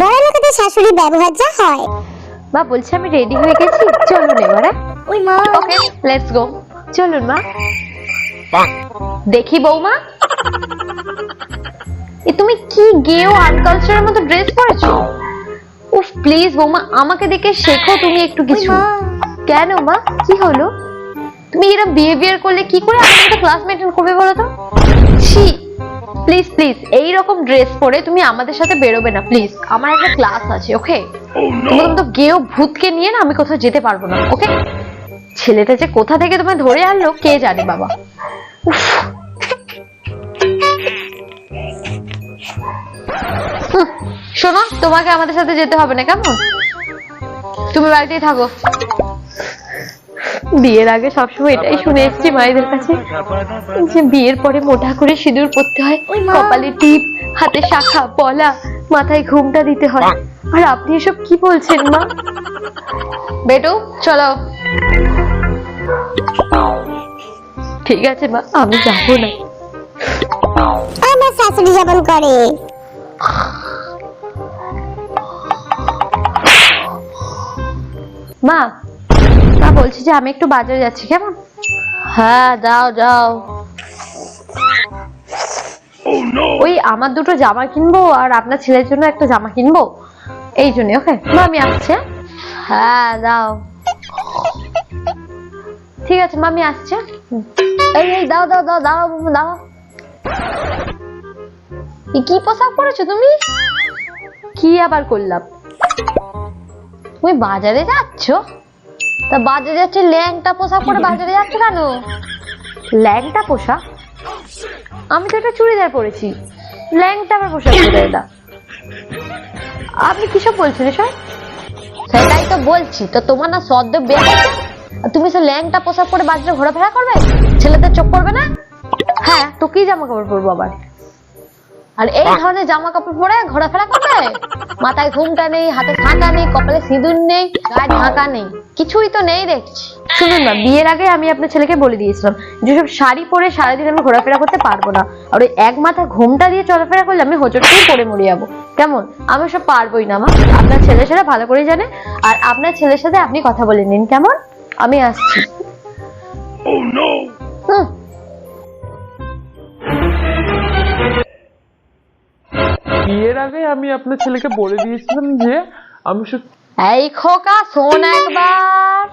বড় লোকেদের শাশুড়ি ব্যবহার যা হয়। মা বলছে আমি রেডি হয়ে গেছি। চলুন এবার। ওই মা। ওকে লেটস গো চলুন মা। দেখি বৌমা। এ তুমি কি গেও আনকালচারের মতো ড্রেস পরেছো? উফ প্লিজ বৌমা আমাকে দেখে শেখো তুমি একটু কিছু। কেন মা? কি হলো? তুমি এরকম বিহেভিয়ার করলে কি করে আমার ক্লাস মেনটেন করবে বলো তো? ছি প্লিজ প্লিজ এই রকম ড্রেস পরে তুমি আমাদের সাথে বেরোবে না প্লিজ আমার একটা ক্লাস আছে ওকে তোমার তো গেও ভূতকে নিয়ে না আমি কোথাও যেতে পারব না ওকে ছেলেটা যে কোথা থেকে তোমায় ধরে আনলো কে জানে বাবা। শোনো তোমাকে আমাদের সাথে যেতে হবে না কেমন? তুমি বাড়িতেই থাকো। বিয়ের আগে সবসময় এটাই শুনে এসেছি মায়েদের কাছে। যে বিয়ের পরে মোটা করে সিঁদুর পরতে হয় ওই কপালে টিপ হাতে শাখা পলা মাথায় ঘুমটা দিতে হয়। আর আপনি এসব কি বলছেন মা? বেটু চলো। ঠিক আছে মা আমি যাব না। আমার শাশুড়ি যেমন করে। মা বলছি যে আমি একটু বাজারে যাচ্ছি কেমন? হ্যাঁ যাও যাও। ওই আমার দুটো জামা কিনবো আর আপনার ছেলের জন্য একটা জামা কিনবো? এই জন্য ওকে? মা আমি আসছি। হ্যাঁ? দাও ঠিক আছে মা আমি আসছি। এই এই দাও দাও দাও দাও দাও। কি পোশাক পরেছো তুমি? কি আবার করলাম? তুমি বাজারে যাচ্ছ? তা বাজারে যাচ্ছে ল্যাংটা পোশাক পরে বাজারে যাচ্ছ কেন? ল্যাংটা পোশাক আমি তো একটা চুড়িদার পরেছি। ল্যাংটা আমার পোশাক কোথায় এটা আপনি কিসব বলছেন এসব? সেটাই তো বলছি তো তোমার না সদ্য বের তুমি সে ল্যাংটা পোশাক পরে বাজারে ঘোরাফেরা করবে? ছেলেদের চোখ পড়বে না? হ্যাঁ তো কি জামা কাপড় পরবো আবার? আর এই ধরনের জামা কাপড় পরে ঘোরাফেরা করবে? মাথায় ঘুমটা নেই হাতে ঢাকা নেই কপালে সিঁদুর নেই গায়ে ঢাকা নেই। কিছুই তো নেই দেখছি শুনুন না বিয়ের আগে আমি আপনার ছেলেকে বলে দিয়েছিলাম যেসব শাড়ি পরে সারাদিন আমি ঘোরাফেরা করতে পারব না। আর ওই এক মাথা ঘুমটা দিয়ে চলাফেরা করলে আমি হোঁচটকেই পরে মরে যাব। কেমন? আমি সব পারবোই না মা। আপনার ছেলের সাথে ভালো করেই জানে। আর আপনার ছেলের সাথে আপনি কথা বলে নিন কেমন? আমি আসছি। হুম বিয়ের আগে আমি আপনার ছেলেকে বলে দিয়েছিলাম যে আমি শুধু এই খোকা শোন একবার।